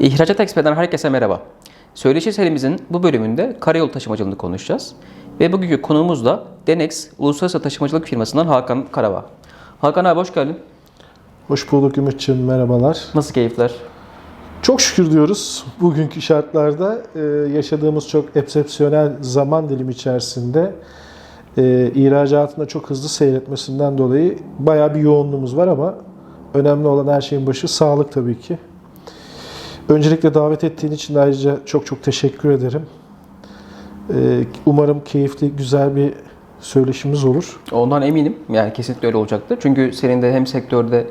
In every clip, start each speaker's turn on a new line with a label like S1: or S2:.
S1: İhracat Expert'ten herkese merhaba. Söyleşi serimizin bu bölümünde karayolu taşımacılığını konuşacağız. Ve bugünkü konuğumuz da Denex Uluslararası Taşımacılık firmasından Hakan Karabağ. Hakan abi hoş geldin.
S2: Hoş bulduk Ümit'ciğim, merhabalar.
S1: Nasıl keyifler?
S2: Çok şükür diyoruz bugünkü şartlarda e, yaşadığımız çok eksepsiyonel zaman dilimi içerisinde e, ihracatında çok hızlı seyretmesinden dolayı bayağı bir yoğunluğumuz var ama önemli olan her şeyin başı sağlık tabii ki. Öncelikle davet ettiğin için ayrıca çok çok teşekkür ederim. E, umarım keyifli, güzel bir söyleşimiz olur.
S1: Ondan eminim. Yani kesinlikle öyle olacaktır. Çünkü senin de hem sektörde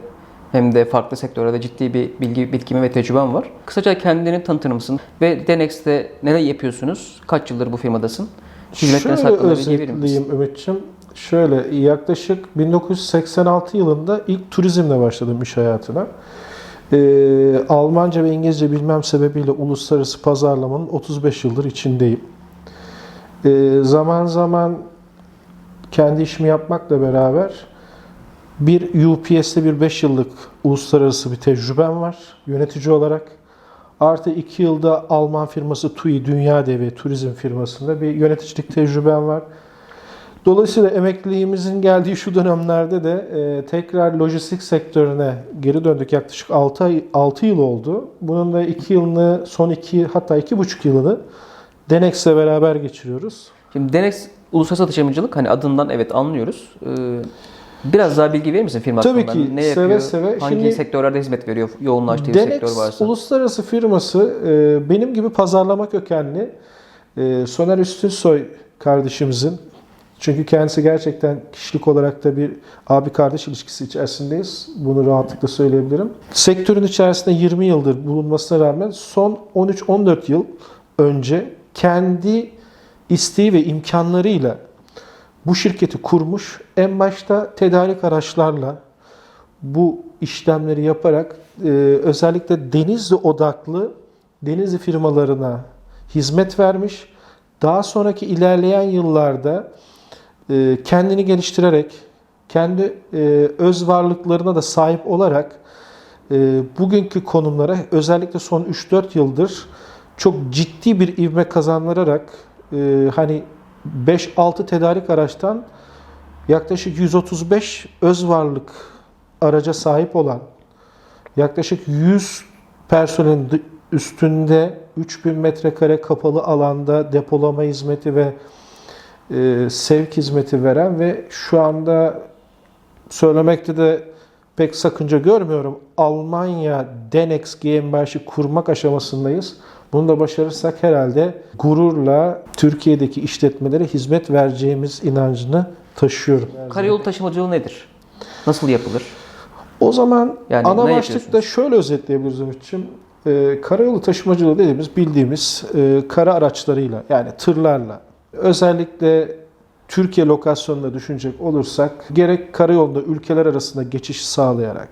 S1: hem de farklı sektörlerde ciddi bir bilgi, birikimi ve tecrüben var. Kısaca kendini tanıtır mısın? Ve Denex'te neler yapıyorsunuz? Kaç yıldır bu firmadasın? Hizmetleriniz
S2: Şöyle
S1: hakkında bilgi verir misin?
S2: özetleyeyim Ümit'ciğim. Şöyle yaklaşık 1986 yılında ilk turizmle başladım iş hayatına. Ee, Almanca ve İngilizce bilmem sebebiyle uluslararası pazarlamanın 35 yıldır içindeyim. Ee, zaman zaman kendi işimi yapmakla beraber bir UPS'te bir 5 yıllık uluslararası bir tecrübem var yönetici olarak. Artı 2 yılda Alman firması TUI Dünya Devi turizm firmasında bir yöneticilik tecrübem var. Dolayısıyla emekliliğimizin geldiği şu dönemlerde de e, tekrar lojistik sektörüne geri döndük. Yaklaşık 6 ay 6 yıl oldu. Bunun da 2 yılını son 2 hatta 2,5 yılını Denex'le beraber geçiriyoruz.
S1: Şimdi Denex Uluslararası Taşımacılık hani adından evet anlıyoruz. Ee, biraz daha bilgi verir misin firma
S2: Tabii
S1: hakkında?
S2: ki,
S1: Ne
S2: seve
S1: yapıyor?
S2: seve.
S1: Hangi
S2: Şimdi-
S1: sektörlerde hizmet veriyor? Yoğunlaştığı bir sektör
S2: Denex
S1: varsa.
S2: uluslararası firması e, benim gibi pazarlama kökenli e, Soner Üstünsoy kardeşimizin çünkü kendisi gerçekten kişilik olarak da bir abi kardeş ilişkisi içerisindeyiz. Bunu rahatlıkla söyleyebilirim. Sektörün içerisinde 20 yıldır bulunmasına rağmen son 13-14 yıl önce kendi isteği ve imkanlarıyla bu şirketi kurmuş. En başta tedarik araçlarla bu işlemleri yaparak e, özellikle Denizli odaklı Denizli firmalarına hizmet vermiş. Daha sonraki ilerleyen yıllarda e, kendini geliştirerek, kendi e, öz varlıklarına da sahip olarak e, bugünkü konumlara özellikle son 3-4 yıldır çok ciddi bir ivme kazandırarak e, hani 5-6 tedarik araçtan yaklaşık 135 öz varlık araca sahip olan yaklaşık 100 personelin üstünde 3000 metrekare kapalı alanda depolama hizmeti ve e, sevk hizmeti veren ve şu anda söylemekte de pek sakınca görmüyorum. Almanya Denex GmbH'i kurmak aşamasındayız. Bunu da başarırsak herhalde gururla Türkiye'deki işletmelere hizmet vereceğimiz inancını taşıyorum.
S1: Karayolu taşımacılığı nedir? Nasıl yapılır?
S2: O zaman
S1: Yani
S2: ana başlıkta şöyle özetleyebiliriz Ümit'ciğim. Ee, karayolu taşımacılığı dediğimiz bildiğimiz e, kara araçlarıyla yani tırlarla özellikle Türkiye lokasyonunda düşünecek olursak gerek karayolunda ülkeler arasında geçiş sağlayarak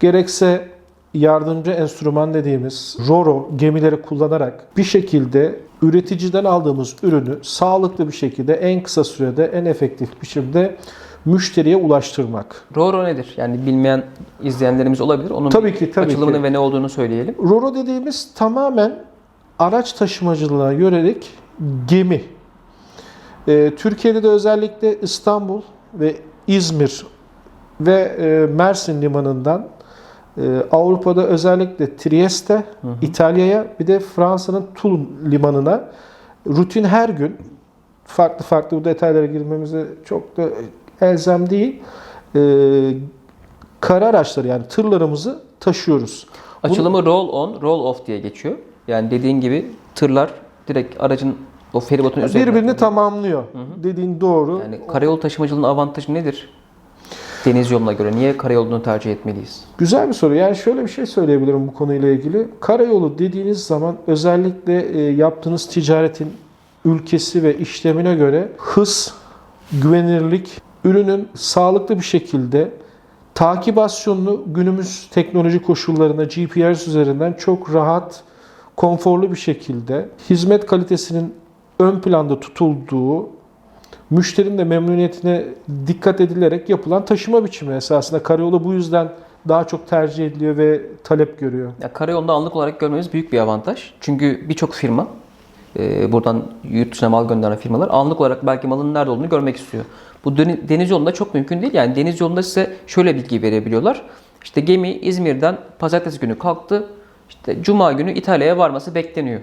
S2: gerekse yardımcı enstrüman dediğimiz RORO gemileri kullanarak bir şekilde üreticiden aldığımız ürünü sağlıklı bir şekilde en kısa sürede en efektif biçimde müşteriye ulaştırmak.
S1: RORO nedir? Yani bilmeyen izleyenlerimiz olabilir. Onun
S2: Tabii ki, tabii
S1: açılımını
S2: ki.
S1: ve ne olduğunu söyleyelim.
S2: Roro dediğimiz tamamen araç taşımacılığına yönelik gemi. Ee, Türkiye'de de özellikle İstanbul ve İzmir ve e, Mersin limanından e, Avrupa'da özellikle Trieste, İtalya'ya bir de Fransa'nın Toulon limanına rutin her gün farklı farklı bu detaylara girmemize çok da elzem değil. E, kara araçları yani tırlarımızı taşıyoruz. Bunu-
S1: Açılımı roll on, roll off diye geçiyor. Yani dediğin gibi tırlar direkt aracın o feribotun üzerine.
S2: birbirini tamamlıyor. Dediğin doğru.
S1: Yani karayolu taşımacılığının avantajı nedir? Deniz yoluna göre niye karayolunu tercih etmeliyiz?
S2: Güzel bir soru. Yani şöyle bir şey söyleyebilirim bu konuyla ilgili. Karayolu dediğiniz zaman özellikle e, yaptığınız ticaretin ülkesi ve işlemine göre hız, güvenirlik, ürünün sağlıklı bir şekilde takibasyonunu günümüz teknoloji koşullarında GPS üzerinden çok rahat, konforlu bir şekilde hizmet kalitesinin ön planda tutulduğu müşterinin de memnuniyetine dikkat edilerek yapılan taşıma biçimi esasında. Karayolu bu yüzden daha çok tercih ediliyor ve talep görüyor.
S1: Ya karayolunda anlık olarak görmemiz büyük bir avantaj. Çünkü birçok firma e, buradan yurt dışına mal gönderen firmalar anlık olarak belki malın nerede olduğunu görmek istiyor. Bu deni- deniz yolunda çok mümkün değil. Yani deniz yolunda size şöyle bilgi verebiliyorlar. İşte gemi İzmir'den pazartesi günü kalktı. İşte cuma günü İtalya'ya varması bekleniyor.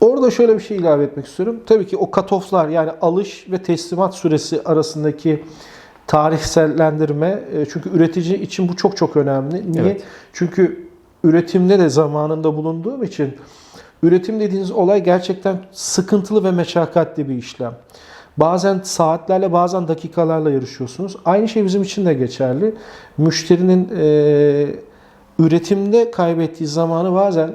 S2: Orada şöyle bir şey ilave etmek istiyorum. Tabii ki o katoflar yani alış ve teslimat süresi arasındaki tarihsellendirme e, çünkü üretici için bu çok çok önemli. Niye?
S1: Evet.
S2: Çünkü üretimde de zamanında bulunduğum için üretim dediğiniz olay gerçekten sıkıntılı ve meşakkatli bir işlem. Bazen saatlerle bazen dakikalarla yarışıyorsunuz. Aynı şey bizim için de geçerli. Müşterinin e, üretimde kaybettiği zamanı bazen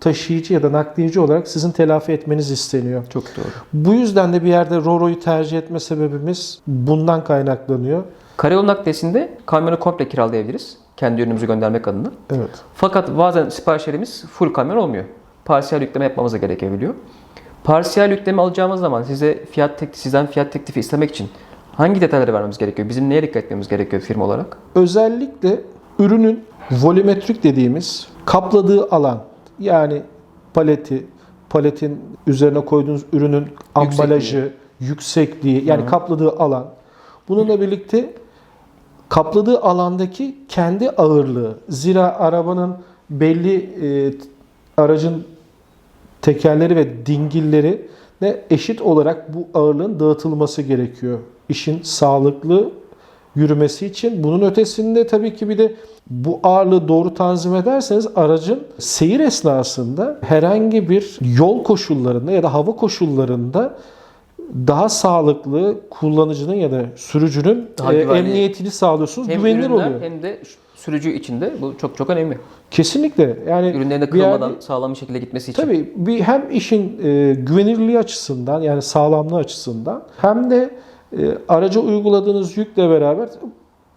S2: taşıyıcı ya da nakliyeci olarak sizin telafi etmeniz isteniyor.
S1: Çok doğru.
S2: Bu yüzden de bir yerde Roro'yu tercih etme sebebimiz bundan kaynaklanıyor.
S1: Karayolu nakliyesinde kamyonu komple kiralayabiliriz. Kendi ürünümüzü göndermek adına.
S2: Evet.
S1: Fakat bazen siparişlerimiz full kamyon olmuyor. Parsiyel yükleme yapmamız da gerekebiliyor. Parsiyel yükleme alacağımız zaman size fiyat tek, sizden fiyat teklifi istemek için hangi detayları vermemiz gerekiyor? Bizim neye dikkat etmemiz gerekiyor firma olarak?
S2: Özellikle ürünün volümetrik dediğimiz kapladığı alan yani paleti, paletin üzerine koyduğunuz ürünün ambalajı, yüksekliği yani kapladığı alan. Bununla birlikte kapladığı alandaki kendi ağırlığı. Zira arabanın belli e, aracın tekerleri ve dingilleri ne eşit olarak bu ağırlığın dağıtılması gerekiyor. İşin sağlıklı yürümesi için. Bunun ötesinde tabii ki bir de bu ağırlığı doğru tanzim ederseniz aracın seyir esnasında herhangi bir yol koşullarında ya da hava koşullarında daha sağlıklı kullanıcının ya da sürücünün
S1: Daha
S2: e, emniyetini sağlıyorsunuz.
S1: Hem
S2: güvenilir
S1: ürünler
S2: oluyor.
S1: hem de sürücü için de bu çok çok önemli.
S2: Kesinlikle. Yani
S1: Ürünlerin de kırılmadan sağlam bir şekilde gitmesi için.
S2: Tabii bir hem işin e, güvenilirliği açısından yani sağlamlığı açısından hem de e, araca uyguladığınız yükle beraber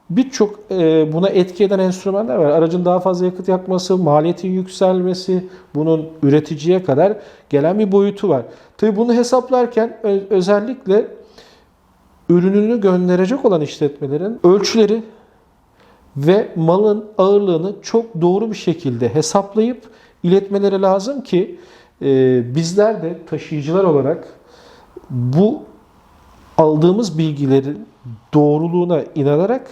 S2: birçok e, buna etki eden enstrümanlar var. Aracın daha fazla yakıt yakması, maliyetin yükselmesi, bunun üreticiye kadar gelen bir boyutu var. Tabii bunu hesaplarken özellikle ürününü gönderecek olan işletmelerin ölçüleri ve malın ağırlığını çok doğru bir şekilde hesaplayıp iletmeleri lazım ki e, bizler de taşıyıcılar olarak bu aldığımız bilgilerin doğruluğuna inanarak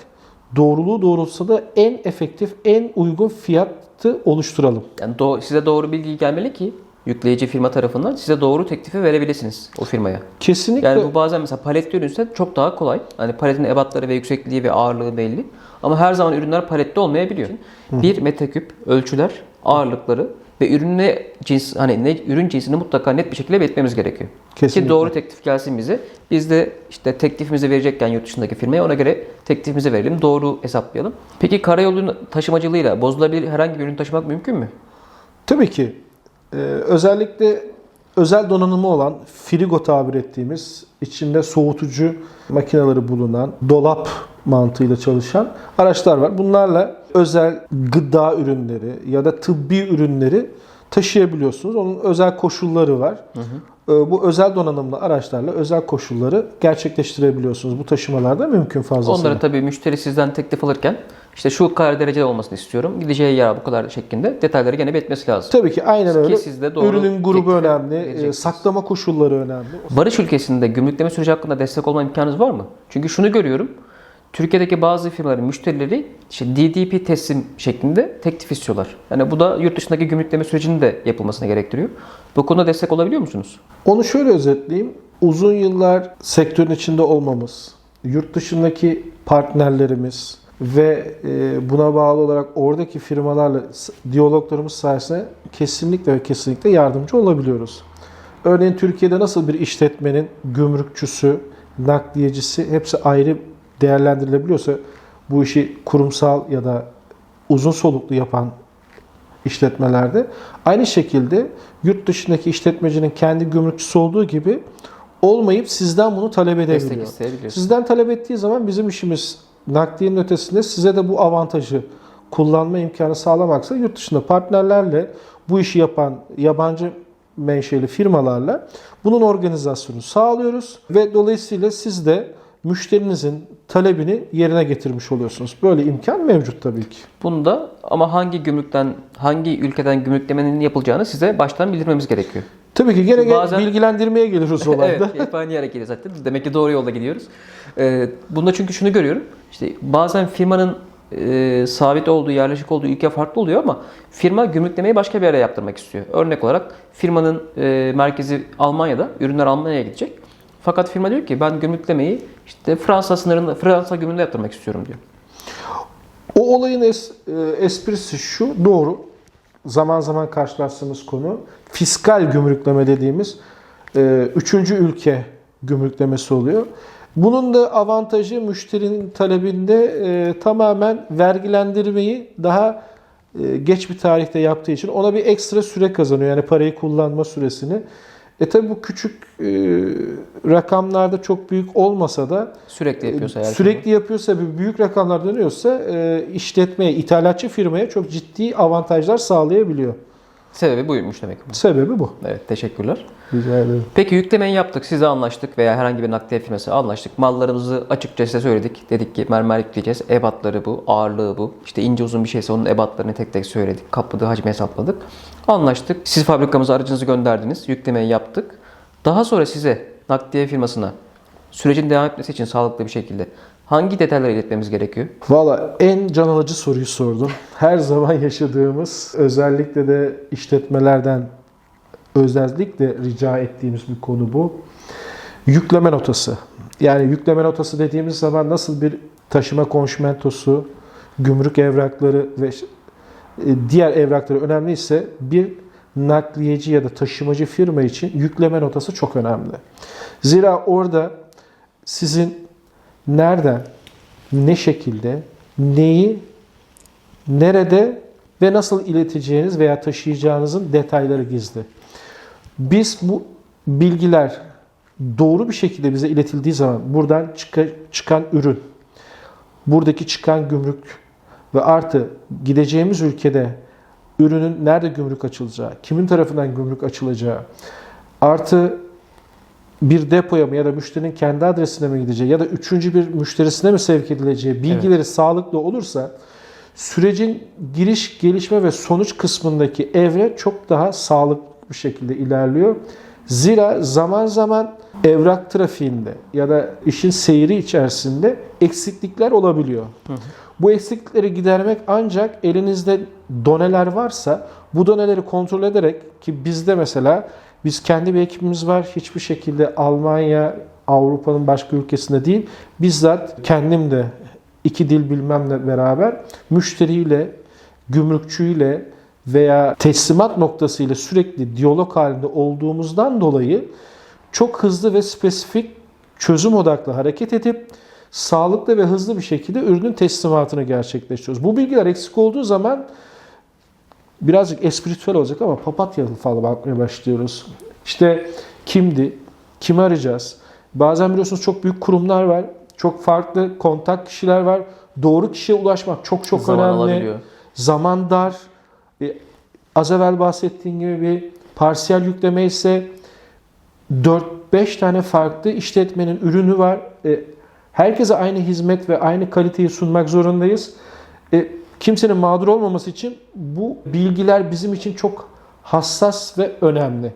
S2: doğruluğu doğrultusunda en efektif, en uygun fiyatı oluşturalım.
S1: Yani do- size doğru bilgi gelmeli ki yükleyici firma tarafından size doğru teklifi verebilirsiniz o firmaya.
S2: Kesinlikle
S1: Yani bu bazen mesela paletli ürünse çok daha kolay. Hani paletin ebatları ve yüksekliği ve ağırlığı belli. Ama her zaman ürünler paletli olmayabiliyor. Bir metreküp ölçüler, ağırlıkları ve ürün ne cins hani ne ürün cinsini mutlaka net bir şekilde belirtmemiz gerekiyor.
S2: Kesinlikle.
S1: Ki doğru teklif gelsin bize. Biz de işte teklifimizi verecekken yurt dışındaki firmaya ona göre teklifimizi verelim. Doğru hesaplayalım. Peki karayolu taşımacılığıyla bozulabilir herhangi bir ürün taşımak mümkün mü?
S2: Tabii ki. Ee, özellikle özel donanımı olan frigo tabir ettiğimiz içinde soğutucu makineleri bulunan dolap mantığıyla çalışan araçlar var. Bunlarla özel gıda ürünleri ya da tıbbi ürünleri taşıyabiliyorsunuz. Onun özel koşulları var. Ee, Bu özel donanımlı araçlarla özel koşulları gerçekleştirebiliyorsunuz. Bu taşımalarda mümkün fazlasıyla.
S1: Onları tabii müşteri sizden teklif alırken işte şu kadar derece olmasını istiyorum. Gideceği yer bu kadar şeklinde detayları gene belirtmesi lazım.
S2: Tabii ki aynen öyle.
S1: siz de doğru
S2: Ürünün grubu önemli, e,
S1: vereceksiniz.
S2: saklama koşulları önemli.
S1: Barış ülkesinde gümrükleme süreci hakkında destek olma imkanınız var mı? Çünkü şunu görüyorum. Türkiye'deki bazı firmaların müşterileri işte DDP teslim şeklinde teklif istiyorlar. Yani bu da yurt dışındaki gümrükleme sürecinin de yapılmasına gerektiriyor. Bu konuda destek olabiliyor musunuz?
S2: Onu şöyle özetleyeyim. Uzun yıllar sektörün içinde olmamız, yurt dışındaki partnerlerimiz ve e, buna bağlı olarak oradaki firmalarla diyaloglarımız sayesinde kesinlikle ve kesinlikle yardımcı olabiliyoruz. Örneğin Türkiye'de nasıl bir işletmenin gümrükçüsü, nakliyecisi hepsi ayrı değerlendirilebiliyorsa bu işi kurumsal ya da uzun soluklu yapan işletmelerde. Aynı şekilde yurt dışındaki işletmecinin kendi gümrükçüsü olduğu gibi olmayıp sizden bunu talep edebiliyor. Sizden talep ettiği zaman bizim işimiz nakliyenin ötesinde size de bu avantajı kullanma imkanı sağlamaksa yurt dışında partnerlerle bu işi yapan yabancı menşeli firmalarla bunun organizasyonu sağlıyoruz ve dolayısıyla siz de müşterinizin talebini yerine getirmiş oluyorsunuz. Böyle imkan mevcut tabii ki.
S1: Bunda ama hangi gümrükten, hangi ülkeden gümrüklemenin yapılacağını size baştan bildirmemiz gerekiyor.
S2: Tabii ki gene
S1: Bazen-
S2: bilgilendirmeye geliriz olayda.
S1: evet, yere geliyor zaten. Demek ki doğru yolda gidiyoruz. Ee, bunda çünkü şunu görüyorum. İşte bazen firmanın e, sabit olduğu, yerleşik olduğu ülke farklı oluyor ama firma gümrüklemeyi başka bir yere yaptırmak istiyor. Örnek olarak firmanın e, merkezi Almanya'da, ürünler Almanya'ya gidecek. Fakat firma diyor ki ben gümrüklemeyi işte Fransa sınırında, Fransa gümrüğünde yaptırmak istiyorum diyor.
S2: O olayın es- e, esprisi şu, doğru. Zaman zaman karşılaştığımız konu fiskal gümrükleme dediğimiz e, üçüncü ülke gümrüklemesi oluyor. Bunun da avantajı müşterinin talebinde e, tamamen vergilendirmeyi daha e, geç bir tarihte yaptığı için ona bir ekstra süre kazanıyor. Yani parayı kullanma süresini. E tabi bu küçük e, rakamlarda çok büyük olmasa da
S1: Sürekli yapıyorsa eğer.
S2: Sürekli yapıyorsa bir büyük rakamlar dönüyorsa e, işletmeye, ithalatçı firmaya çok ciddi avantajlar sağlayabiliyor.
S1: Sebebi buymuş demek.
S2: Sebebi bu.
S1: Evet, teşekkürler.
S2: Rica ederim.
S1: Peki yüklemeyi yaptık, size anlaştık veya herhangi bir nakliye firması anlaştık. Mallarımızı açıkça size söyledik. Dedik ki mermer yükleyeceğiz. Ebatları bu, ağırlığı bu. İşte ince uzun bir şeyse onun ebatlarını tek tek söyledik. Kapladığı hacmi hesapladık. Anlaştık. Siz fabrikamıza aracınızı gönderdiniz. Yüklemeyi yaptık. Daha sonra size nakliye firmasına sürecin devam etmesi için sağlıklı bir şekilde hangi detayları iletmemiz gerekiyor?
S2: Valla en can alıcı soruyu sordum. Her zaman yaşadığımız, özellikle de işletmelerden özellikle rica ettiğimiz bir konu bu. Yükleme notası. Yani yükleme notası dediğimiz zaman nasıl bir taşıma konşmentosu, gümrük evrakları ve e, diğer evrakları önemliyse bir nakliyeci ya da taşımacı firma için yükleme notası çok önemli. Zira orada sizin nereden, ne şekilde, neyi, nerede? Ve nasıl ileteceğiniz veya taşıyacağınızın detayları gizli. Biz bu bilgiler doğru bir şekilde bize iletildiği zaman buradan çıka- çıkan ürün, buradaki çıkan gümrük ve artı gideceğimiz ülkede ürünün nerede gümrük açılacağı, kimin tarafından gümrük açılacağı, artı bir depoya mı ya da müşterinin kendi adresine mi gideceği ya da üçüncü bir müşterisine mi sevk edileceği bilgileri sağlıklı olursa sürecin giriş, gelişme ve sonuç kısmındaki evre çok daha sağlıklı bir şekilde ilerliyor. Zira zaman zaman evrak trafiğinde ya da işin seyri içerisinde eksiklikler olabiliyor. Bu eksiklikleri gidermek ancak elinizde doneler varsa bu doneleri kontrol ederek ki bizde mesela biz kendi bir ekibimiz var. Hiçbir şekilde Almanya, Avrupa'nın başka ülkesinde değil. Bizzat kendim de iki dil bilmemle beraber müşteriyle, gümrükçüyle veya teslimat noktasıyla sürekli diyalog halinde olduğumuzdan dolayı çok hızlı ve spesifik çözüm odaklı hareket edip sağlıklı ve hızlı bir şekilde ürünün teslimatını gerçekleştiriyoruz. Bu bilgiler eksik olduğu zaman birazcık espritüel olacak ama papatya falı bakmaya başlıyoruz. İşte kimdi? Kimi arayacağız? Bazen biliyorsunuz çok büyük kurumlar var. Çok farklı kontak kişiler var. Doğru kişiye ulaşmak çok çok
S1: Zaman
S2: önemli.
S1: alabiliyor.
S2: Zaman dar. E, az evvel bahsettiğim gibi bir parsiyel yükleme ise 4-5 tane farklı işletmenin ürünü var. E, herkese aynı hizmet ve aynı kaliteyi sunmak zorundayız. E, kimsenin mağdur olmaması için bu bilgiler bizim için çok hassas ve önemli.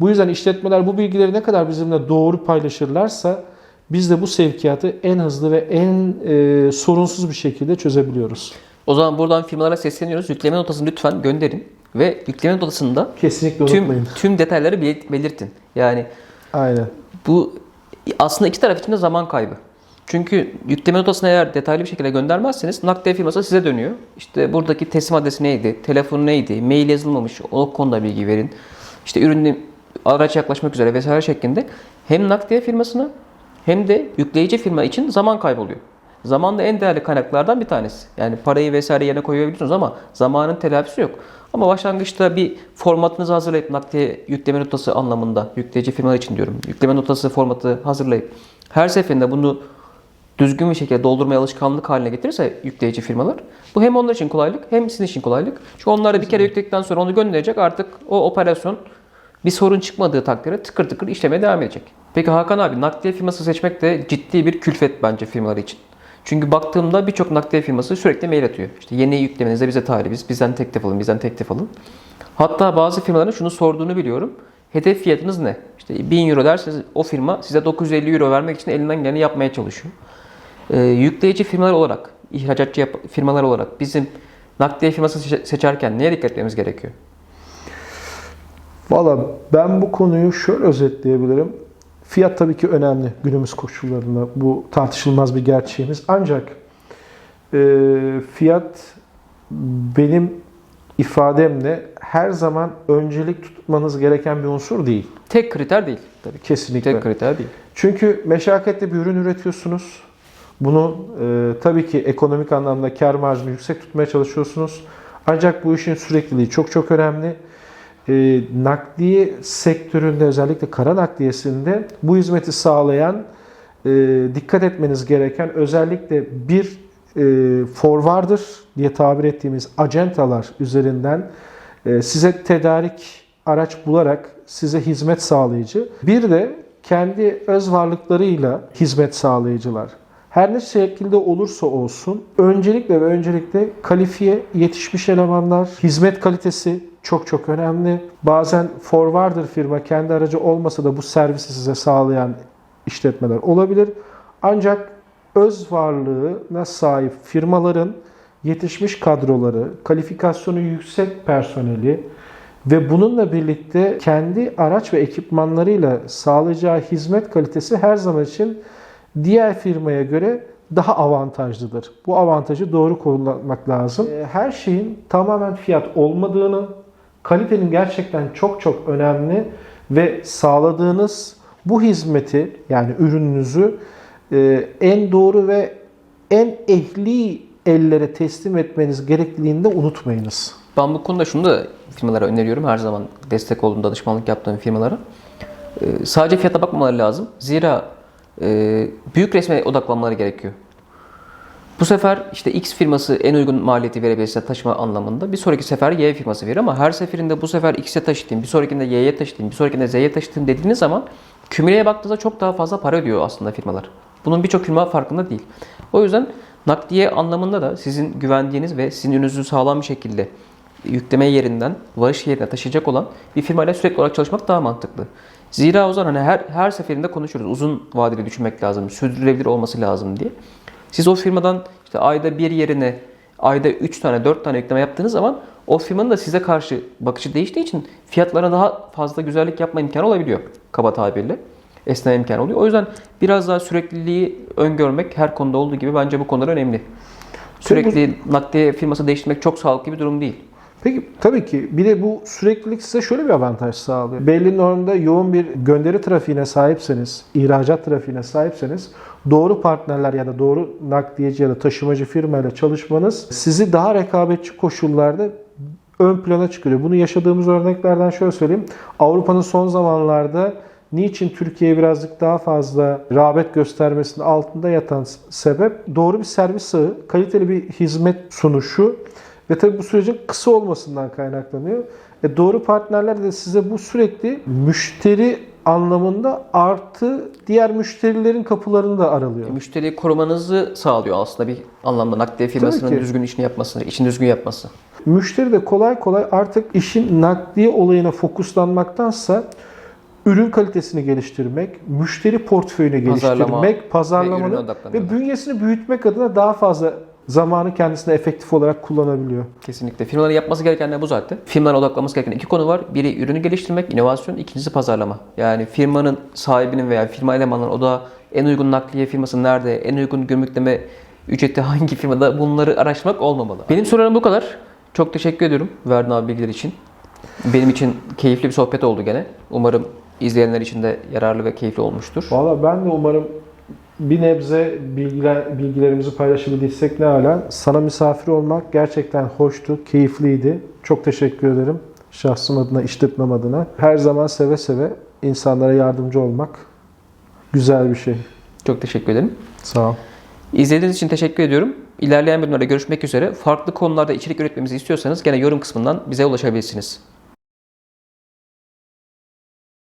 S2: Bu yüzden işletmeler bu bilgileri ne kadar bizimle doğru paylaşırlarsa biz de bu sevkiyatı en hızlı ve en e, sorunsuz bir şekilde çözebiliyoruz.
S1: O zaman buradan firmalara sesleniyoruz. Yükleme notasını lütfen gönderin ve yükleme notasında
S2: Kesinlikle
S1: tüm
S2: unutmayın.
S1: tüm detayları bel- belirtin. Yani
S2: Aynen.
S1: bu aslında iki taraf için de zaman kaybı. Çünkü yükleme notasını eğer detaylı bir şekilde göndermezseniz nakliye firması size dönüyor. İşte buradaki teslim adresi neydi, telefonu neydi, mail yazılmamış, o konuda bilgi verin. İşte ürünün araç yaklaşmak üzere vesaire şeklinde hem nakliye firmasına hem de yükleyici firma için zaman kayboluyor. Zaman da en değerli kaynaklardan bir tanesi. Yani parayı vesaire yerine koyabiliyorsunuz ama zamanın telafisi yok. Ama başlangıçta bir formatınızı hazırlayıp nakliye yükleme notası anlamında yükleyici firmalar için diyorum. Yükleme notası formatı hazırlayıp her seferinde bunu düzgün bir şekilde doldurmaya alışkanlık haline getirirse yükleyici firmalar bu hem onlar için kolaylık hem sizin için kolaylık. Çünkü onlar da bir kere yükledikten sonra onu gönderecek artık o operasyon Bir sorun çıkmadığı takdirde tıkır tıkır işlemeye devam edecek. Peki Hakan abi nakliye firması seçmek de ciddi bir külfet bence firmalar için. Çünkü baktığımda birçok nakliye firması sürekli mail atıyor. İşte yeni yüklemenizde bize talibiz, bizden teklif alın, bizden teklif alın. Hatta bazı firmaların şunu sorduğunu biliyorum. Hedef fiyatınız ne? İşte 1000 euro derseniz o firma size 950 euro vermek için elinden geleni yapmaya çalışıyor. Ee, yükleyici firmalar olarak, ihracatçı firmalar olarak bizim nakliye firması seçe- seçerken neye dikkat etmemiz gerekiyor?
S2: Valla ben bu konuyu şöyle özetleyebilirim. Fiyat tabii ki önemli günümüz koşullarında. Bu tartışılmaz bir gerçeğimiz. Ancak e, fiyat benim ifademle her zaman öncelik tutmanız gereken bir unsur değil.
S1: Tek kriter değil tabii.
S2: Kesinlikle.
S1: Tek kriter değil.
S2: Çünkü meşakkatli bir ürün üretiyorsunuz. Bunu e, tabii ki ekonomik anlamda kar marjını yüksek tutmaya çalışıyorsunuz. Ancak bu işin sürekliliği çok çok önemli. E, nakliye sektöründe özellikle kara nakliyesinde bu hizmeti sağlayan e, dikkat etmeniz gereken özellikle bir e, forwarder diye tabir ettiğimiz acentalar üzerinden e, size tedarik araç bularak size hizmet sağlayıcı. Bir de kendi öz varlıklarıyla hizmet sağlayıcılar. Her ne şekilde olursa olsun öncelikle ve öncelikle kalifiye yetişmiş elemanlar, hizmet kalitesi çok çok önemli. Bazen forwarder firma kendi aracı olmasa da bu servisi size sağlayan işletmeler olabilir. Ancak öz varlığına sahip firmaların yetişmiş kadroları, kalifikasyonu yüksek personeli ve bununla birlikte kendi araç ve ekipmanlarıyla sağlayacağı hizmet kalitesi her zaman için diğer firmaya göre daha avantajlıdır. Bu avantajı doğru kullanmak lazım. Ee, Her şeyin tamamen fiyat olmadığını, kalitenin gerçekten çok çok önemli ve sağladığınız bu hizmeti yani ürününüzü e, en doğru ve en ehli ellere teslim etmeniz gerekliliğini de unutmayınız.
S1: Ben bu konuda şunu da firmalara öneriyorum. Her zaman destek olduğum, danışmanlık yaptığım firmalara. Ee, sadece fiyata bakmamaları lazım. Zira e, büyük resme odaklanmaları gerekiyor. Bu sefer işte X firması en uygun maliyeti verebilirse taşıma anlamında bir sonraki sefer Y firması verir ama her seferinde bu sefer X'e taşıtayım, bir sonrakinde Y'ye taşıtayım, bir sonrakinde Z'ye taşıtayım dediğiniz zaman kümüleye baktığınızda çok daha fazla para ödüyor aslında firmalar. Bunun birçok firma farkında değil. O yüzden nakliye anlamında da sizin güvendiğiniz ve sizin ürününüzü sağlam bir şekilde yükleme yerinden varış yerine taşıyacak olan bir firmayla sürekli olarak çalışmak daha mantıklı. Zira o zaman hani her, her seferinde konuşuyoruz. Uzun vadeli düşünmek lazım, sürdürülebilir olması lazım diye. Siz o firmadan işte ayda bir yerine ayda 3 tane 4 tane yükleme yaptığınız zaman o firmanın da size karşı bakışı değiştiği için fiyatlara daha fazla güzellik yapma imkanı olabiliyor kaba tabirle. Esneme imkanı oluyor. O yüzden biraz daha sürekliliği öngörmek her konuda olduğu gibi bence bu konular önemli. Sürekli nakliye firması değiştirmek çok sağlıklı bir durum değil.
S2: Peki tabii ki bir de bu süreklilik size şöyle bir avantaj sağlıyor. Belli normda yoğun bir gönderi trafiğine sahipseniz, ihracat trafiğine sahipseniz doğru partnerler ya da doğru nakliyeci ya da taşımacı firmayla çalışmanız sizi daha rekabetçi koşullarda ön plana çıkarıyor. Bunu yaşadığımız örneklerden şöyle söyleyeyim. Avrupa'nın son zamanlarda niçin Türkiye'ye birazcık daha fazla rağbet göstermesinin altında yatan sebep doğru bir servis ağı, kaliteli bir hizmet sunuşu ve tabii bu sürecin kısa olmasından kaynaklanıyor. E doğru partnerler de size bu sürekli müşteri anlamında artı diğer müşterilerin kapılarını da aralıyor.
S1: Müşteriyi korumanızı sağlıyor aslında bir anlamda nakliye firmasının düzgün işini yapması, işini düzgün yapması.
S2: Müşteri de kolay kolay artık işin nakliye olayına fokuslanmaktansa ürün kalitesini geliştirmek, müşteri portföyünü
S1: Pazarlama
S2: geliştirmek,
S1: ve ürüne
S2: pazarlamanı
S1: odaklanıyorlar.
S2: ve bünyesini büyütmek adına daha fazla zamanı kendisine efektif olarak kullanabiliyor.
S1: Kesinlikle. Firmaların yapması gereken de bu zaten. Firmaların odaklanması gereken iki konu var. Biri ürünü geliştirmek, inovasyon. İkincisi pazarlama. Yani firmanın sahibinin veya firma elemanların o da en uygun nakliye firması nerede, en uygun gümrükleme ücreti hangi firmada bunları araştırmak olmamalı. Benim sorularım bu kadar. Çok teşekkür ediyorum verdiğin abi bilgiler için. Benim için keyifli bir sohbet oldu gene. Umarım izleyenler için de yararlı ve keyifli olmuştur.
S2: Valla ben de umarım bir nebze bilgiler, bilgilerimizi paylaşabildiysek ne hala. Sana misafir olmak gerçekten hoştu, keyifliydi. Çok teşekkür ederim. Şahsım adına, işletmem adına. Her zaman seve seve insanlara yardımcı olmak güzel bir şey.
S1: Çok teşekkür ederim.
S2: Sağ ol.
S1: İzlediğiniz için teşekkür ediyorum. İlerleyen bölümlerde görüşmek üzere. Farklı konularda içerik üretmemizi istiyorsanız gene yorum kısmından bize ulaşabilirsiniz.